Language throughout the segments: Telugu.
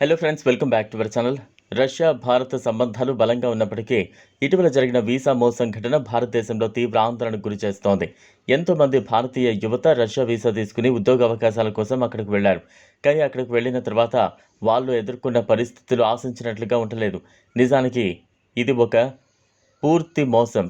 Hello friends welcome back to our channel Russia భారత సంబంధాలు బలంగా ఉన్నప్పటికీ ఇటీవల జరిగిన వీసా మోసం ఘటన భారతదేశంలో తీవ్ర ఆందోళనకు గురి చేస్తోంది. ఎంతోమంది భారతీయ యువత రష్యా వీసా తీసుకుని ఉద్యోగ అవకాశాల కోసం అక్కడికి వెళ్ళారు. కానీ అక్కడికి వెళ్ళిన తర్వాత వాళ్ళు ఎదుర్కొన్న పరిస్థితులు ఆశించినట్లుగా ఉండలేదు. నిజానికి ఇది ఒక పూర్తి మోసం.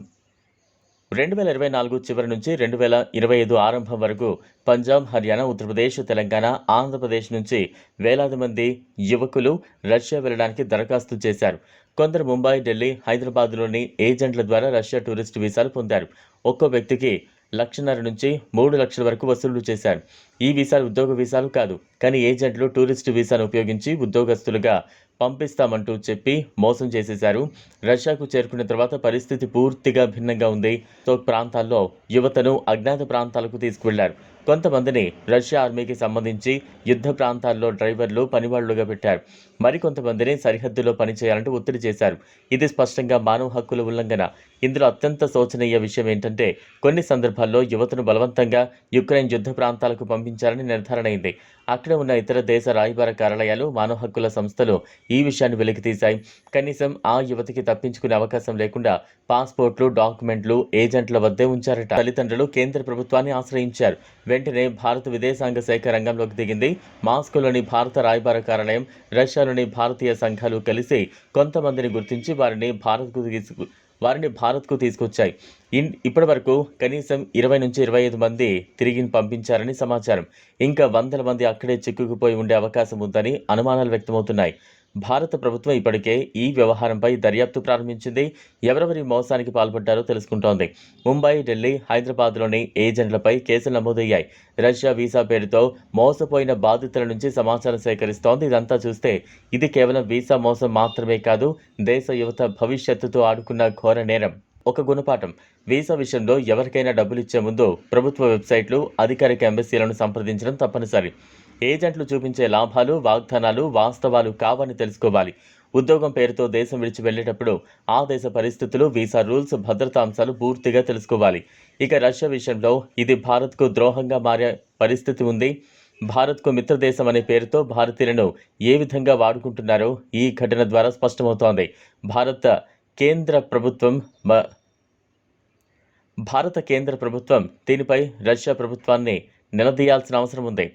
రెండు వేల ఇరవై నాలుగు చివరి నుంచి రెండు వేల ఇరవై ఐదు ఆరంభం వరకు పంజాబ్ హర్యానా ఉత్తరప్రదేశ్ తెలంగాణ ఆంధ్రప్రదేశ్ నుంచి వేలాది మంది యువకులు రష్యా వెళ్ళడానికి దరఖాస్తు చేశారు. కొందరు ముంబై ఢిల్లీ హైదరాబాద్లోని ఏజెంట్ల ద్వారా రష్యా టూరిస్ట్ వీసాలు పొందారు. ఒక్కో వ్యక్తికి లక్షన్నర నుంచి మూడు లక్షల వరకు వసూలు చేశారు. ఈ వీసాలు ఉద్యోగ వీసాలు కాదు కానీ ఏజెంట్లు టూరిస్ట్ వీసాను ఉపయోగించి ఉద్యోగస్తులుగా పంపిస్తామంటూ చెప్పి మోసం చేసేశారు. రష్యాకు చేరుకున్న తర్వాత పరిస్థితి పూర్తిగా భిన్నంగా ఉంది. తో ప్రాంతాల్లో యువతను అజ్ఞాత ప్రాంతాలకు తీసుకువెళ్ళారు. కొంతమందిని రష్యా ఆర్మీకి సంబంధించి యుద్ధ ప్రాంతాల్లో డ్రైవర్లు పనివాళ్ళుగా పెట్టారు. మరికొంతమందిని సరిహద్దులో పనిచేయాలంటూ ఒత్తిడి చేశారు. ఇది స్పష్టంగా మానవ హక్కుల ఉల్లంఘన. ఇందులో అత్యంత శోచనీయ విషయం ఏంటంటే కొన్ని సందర్భాల్లో యువతను బలవంతంగా యుక్రెయిన్ యుద్ధ ప్రాంతాలకు పంపి పంపించాలని నిర్ధారణ అయింది అక్కడ ఉన్న ఇతర దేశ రాయబార కార్యాలయాలు మానవ హక్కుల సంస్థలు ఈ విషయాన్ని వెలికితీశాయి. కనీసం ఆ యువతికి తప్పించుకునే అవకాశం లేకుండా పాస్పోర్ట్లు డాక్యుమెంట్లు ఏజెంట్ల వద్దే ఉంచారట. తల్లిదండ్రులు కేంద్ర ప్రభుత్వాన్ని ఆశ్రయించారు. వెంటనే భారత విదేశాంగ శాఖ రంగంలోకి దిగింది. మాస్కోలోని భారత రాయబార కార్యాలయం రష్యాలోని భారతీయ సంఘాలు కలిసి కొంతమందిని గుర్తించి వారిని భారత్కు తీసుకు వారిని భారత్కు తీసుకొచ్చాయి. ఇన్ ఇప్పటి వరకు కనీసం ఇరవై నుంచి ఇరవై ఐదు మంది తిరిగి పంపించారని సమాచారం. ఇంకా వందల మంది అక్కడే చిక్కుకుపోయి ఉండే అవకాశం ఉందని అనుమానాలు వ్యక్తమవుతున్నాయి. భారత ప్రభుత్వం ఇప్పటికే ఈ వ్యవహారంపై దర్యాప్తు ప్రారంభించింది. ఎవరెవరి మోసానికి పాల్పడ్డారో తెలుసుకుంటోంది. ముంబై ఢిల్లీ హైదరాబాద్లోని ఏజెంట్లపై కేసులు నమోదయ్యాయి. రష్యా వీసా పేరుతో మోసపోయిన బాధితుల నుంచి సమాచారం సేకరిస్తోంది. ఇదంతా చూస్తే ఇది కేవలం వీసా మోసం మాత్రమే కాదు దేశ యువత భవిష్యత్తుతో ఆడుకున్న ఘోర నేరం. ఒక గుణపాఠం. వీసా విషయంలో ఎవరికైనా డబ్బులు ఇచ్చే ముందు ప్రభుత్వ వెబ్సైట్లు అధికారిక ఎంబసీలను సంప్రదించడం తప్పనిసరి. ఏజెంట్లు చూపించే లాభాలు వాగ్దానాలు వాస్తవాలు కావని తెలుసుకోవాలి. ఉద్యోగం పేరుతో దేశం విడిచి వెళ్ళేటప్పుడు ఆ దేశ పరిస్థితులు వీసా రూల్స్ భద్రతా అంశాలు పూర్తిగా తెలుసుకోవాలి. ఇక రష్యా విషయంలో ఇది భారత్కు ద్రోహంగా మారే పరిస్థితి ఉంది. భారత్కు మిత్రదేశం అనే పేరుతో భారతీయులను ఏ విధంగా వాడుకుంటున్నారో ఈ ఘటన ద్వారా స్పష్టమవుతోంది. భారత కేంద్ర ప్రభుత్వం మ- భారత కేంద్ర ప్రభుత్వం దీనిపై రష్యా ప్రభుత్వాన్ని నిలదీయాల్సిన అవసరం ఉంది.